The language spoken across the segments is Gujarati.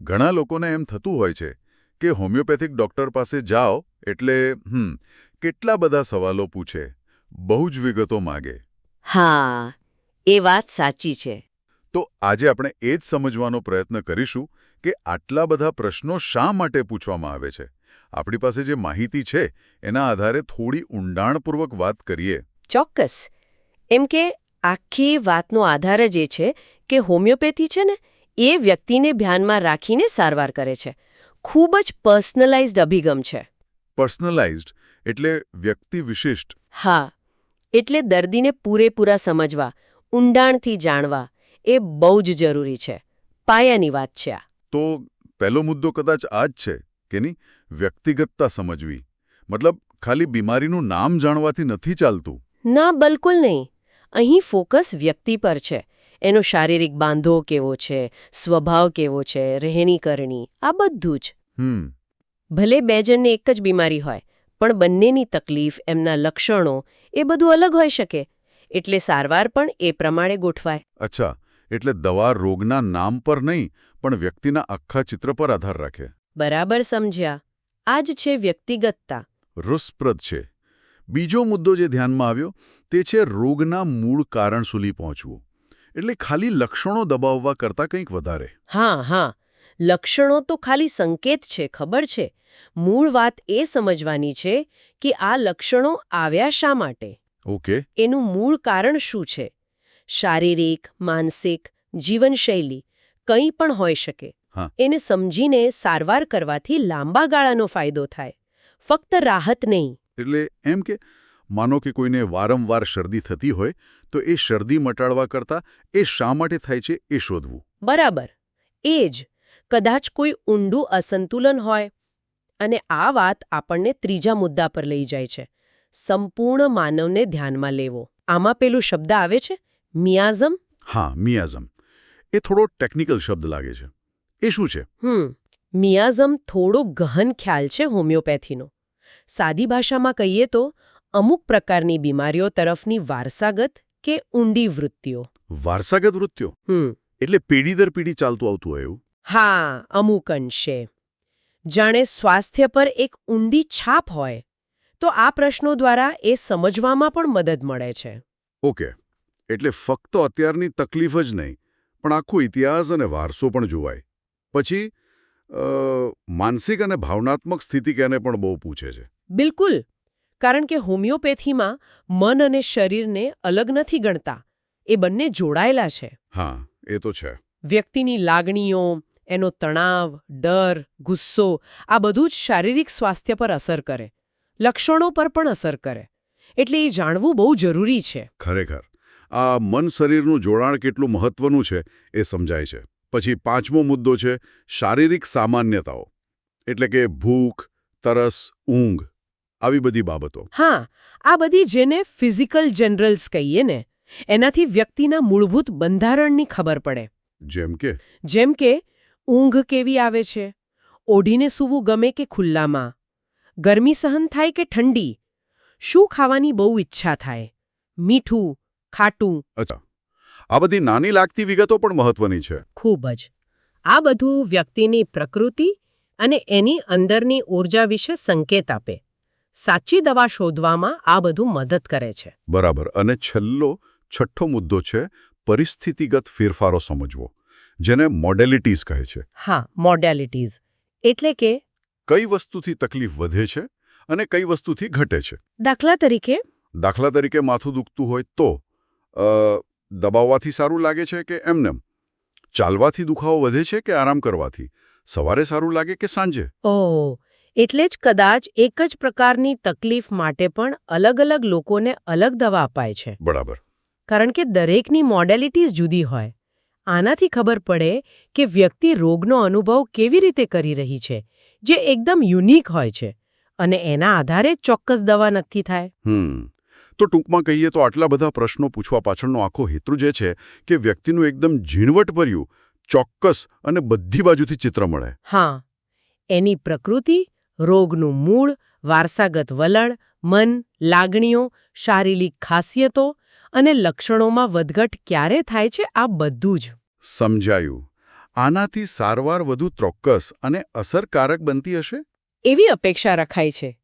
ઘણા લોકોને એમ થતું હોય છે કે હોમિયોપેથિક ડૉક્ટર પાસે જાઓ એટલે હમ કેટલા બધા સવાલો પૂછે બહુ જ વિગતો માગે. હા એ વાત સાચી છે. તો આજે આપણે એ જ સમજવાનો પ્રયત્ન કરીશું કે આટલા બધા પ્રશ્નો શા માટે પૂછવામાં આવે છે. આપણી પાસે જે માહિતી છે એના આધારે થોડી ઊંડાણપૂર્વક વાત કરીએ. ચોક્કસ. એમ કે આખી વાતનો આધાર જ એ છે કે હોમિયોપેથી છે ને એ વ્યક્તિને ધ્યાનમાં રાખીને સારવાર કરે છે. ખૂબ જ પર્સનલાઇઝ્ડ અભિગમ છે. પર્સનલાઇઝ્ડ એટલે વ્યક્તિ વિશિષ્ટ. હા એટલે દર્દીને પૂરેપૂરા સમજવા ઊંડાણથી જાણવા એ બહુ જ જરૂરી છે. પાયાની વાત છે આ. તો પહેલો મુદ્દો કદાચ આ જ છે કે નહીં વ્યક્તિગતતા સમજવી. મતલબ ખાલી બીમારીનું નામ જાણવાથી નથી ચાલતું. ના બિલકુલ નહીં. અહીં ફોકસ વ્યક્તિ પર છે. એનો શારીરિક બાંધો કેવો છે સ્વભાવ કેવો છે રહેણી કરણી આ બધું જ. ભલે બે જણને એક જ બીમારી હોય પણ બંનેની તકલીફ એમના લક્ષણો એ બધું અલગ હોઈ શકે. એટલે સારવાર પણ એ પ્રમાણે ગોઠવાય. અચ્છા એટલે દવા રોગના નામ પર નહીં પણ વ્યક્તિના આખા ચિત્ર પર આધાર રાખે. બરાબર સમજ્યા. આ જ છે વ્યક્તિગતતા. રસપ્રદ છે. બીજો મુદ્દો જે ધ્યાનમાં આવ્યો તે છે રોગના મૂળ કારણ સુધી પહોંચવું. એટલે ખાલી લક્ષણો દબાવવા કરતાં કંઈક વધારે. હા હા. લક્ષણો તો ખાલી સંકેત છે ખબર છે. મૂળ વાત એ સમજવાની છે કે આ લક્ષણો આવ્યા શા માટે? ઓકે. એનું મૂળ કારણ શું છે? શારીરિક માનસિક જીવનશૈલી કંઈ પણ હોઈ શકે. એને સમજીને સારવાર કરવાથી લાંબા ગાળાનો ફાયદો થાય. ફક્ત રાહત નહીં. એટલે એમ કે માનો કે કોઈને વારંવાર શરદી થતી હોય તો એ શરદી મટાડવા કરતાં એ શા માટે થાય છે એ શોધવું. બરાબર. એ જ. કદાચ કોઈ ઊંડું અસંતુલન હોય. અને આ વાત આપણને ત્રીજા મુદ્દા પર લઈ જાય છે. સંપૂર્ણ માનવને ધ્યાનમાં લેવો. આમાં પેલું શબ્દ આવે છે? મિયાઝમ? હા મિયાઝમ. એ થોડો ટેકનિકલ શબ્દ લાગે છે. એ શું છે? હમ. મિયાઝમ થોડો ગહન ખ્યાલ છે હોમિયોપેથીનો. સાદી ભાષામાં કહીએ તો અમુક પ્રકારની બીમારીઓ તરફની વારસાગત કે ઊંડી વૃત્તિઓ. વારસાગત વૃત્તિઓ? હમ. એટલે પેઢી દર પેઢી ચાલતું આવતું હોય એવું? હા અમુક અંશે. જાણે સ્વાસ્થ્ય પર એક ઊંડી છાપ હોય તો આ પ્રશ્નો દ્વારા એ સમજવામાં પણ મદદ મળે છે. ઓકે. એટલે ફક્ત અત્યારની તકલીફ જ નહીં પણ આખો ઇતિહાસ અને વારસો પણ જોવાય. પછી માનસિક અને ભાવનાત્મક સ્થિતિ કેને પણ બહુ પૂછે છે. બિલકુલ. કારણ કે હોમિયોપેથીમાં મન અને શરીરને અલગ નથી ગણતા એ બંને જોડાયેલા છે. હા એ તો છે. વ્યક્તિની લાગણીઓ એનો તણાવ ડર ગુસ્સો આ બધું જ શારીરિક સ્વાસ્થ્ય પર અસર કરે લક્ષણો પર પણ અસર કરે. એટલે એ જાણવું બહુ જરૂરી છે. ખરેખર. આ મન શરીરનું જોડાણ કેટલું મહત્વનું છે એ સમજાય છે. પછી પાંચમો મુદ્દો છે શારીરિક સામાન્યતાઓ. એટલે કે ભૂખ તરસ ઊંઘ. આવી બધી બાબતો. હા આ બધી જેને ફિઝિકલ જનરલ્સ કહીએ ને એનાથી વ્યક્તિના મૂળભૂત બંધારણની ખબર પડે. જેમ કે? જેમ કે ઊંઘ કેવી આવે છે? ઓઢીને સૂવું ગમે કે ખુલ્લામાં? ગરમી સહન થાય કે ઠંડી? શું ખાવાની બહુ ઈચ્છા થાય? મીઠું ખાટું? અચ્છા. આ બધી નાની લાગતી વિગતો પણ મહત્વની છે. ખૂબ જ. આ બધું વ્યક્તિની પ્રકૃતિ અને એની અંદરની ઊર્જા વિશે સંકેત આપે. સાચી દવા શોધવામાં આ બધું મદદ કરે છે. બરાબર. અને છેલ્લો છઠ્ઠો મુદ્દો છે પરિસ્થિતિગત ફેરફારો સમજવો જેને મોડેલિટીઝ કહે છે. હા મોડેલિટીઝ. એટલે કે? કઈ વસ્તુથી તકલીફ વધે છે અને કઈ વસ્તુથી ઘટે છે? દાખલા તરીકે? દાખલા તરીકે માથું દુખતું હોય તો દબાવવાથી સારું લાગે છે કે એમનેમ ચાલવાથી દુખાવો વધે છે કે આરામ કરવાથી? સવારે સારું લાગે કે સાંજે? ઓહ એટલે જ કદાચ એક જ પ્રકારની તકલીફ માટે પણ અલગ અલગ લોકોને અલગ દવા અપાય છે. બરાબર. કારણ કે દરેકની મોડેલિટીઝ જુદી હોય. આનાથી ખબર પડે કે વ્યક્તિ રોગનો અનુભવ કેવી રીતે કરી રહી છે જે એકદમ યુનિક હોય છે અને એના આધારે ચોક્કસ દવા નક્કી થાય. હમ. તો ટૂંકમાં કહીએ તો આટલા બધા પ્રશ્નો પૂછવા પાછળનો આખો હેતુ જે છે કે વ્યક્તિનું એકદમ ઝીણવટભર્યું ચોક્કસ અને બધી બાજુથી ચિત્ર મળે. હા. એની પ્રકૃતિ રોગનું મૂળ વારસાગત વલણ મન લાગણીઓ શારીરિક ખાસિયતો અને લક્ષણોમાં વધઘટ ક્યારે થાય છે આ બધું જ. સમજાયું. આનાથી સારવાર વધુ ચોક્કસ અને અસરકારક બનતી હશે? એવી અપેક્ષા રખાય છે.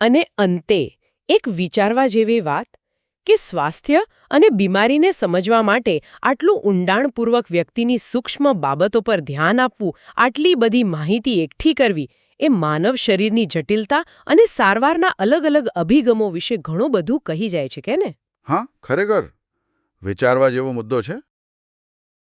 અને અંતે એક વિચારવા જેવી વાત કે સ્વાસ્થ્ય અને બીમારીને સમજવા માટે આટલું ઊંડાણપૂર્વક વ્યક્તિની સૂક્ષ્મ બાબતો પર ધ્યાન આપવું આટલી બધી માહિતી એકઠી કરવી એ માનવ શરીરની જટિલતા અને સારવારના અલગ અલગ અભિગમો વિશે ઘણું બધું કહી જાય છે, કે ને? હા, ખરેખર. વિચારવા જેવો મુદ્દો છે.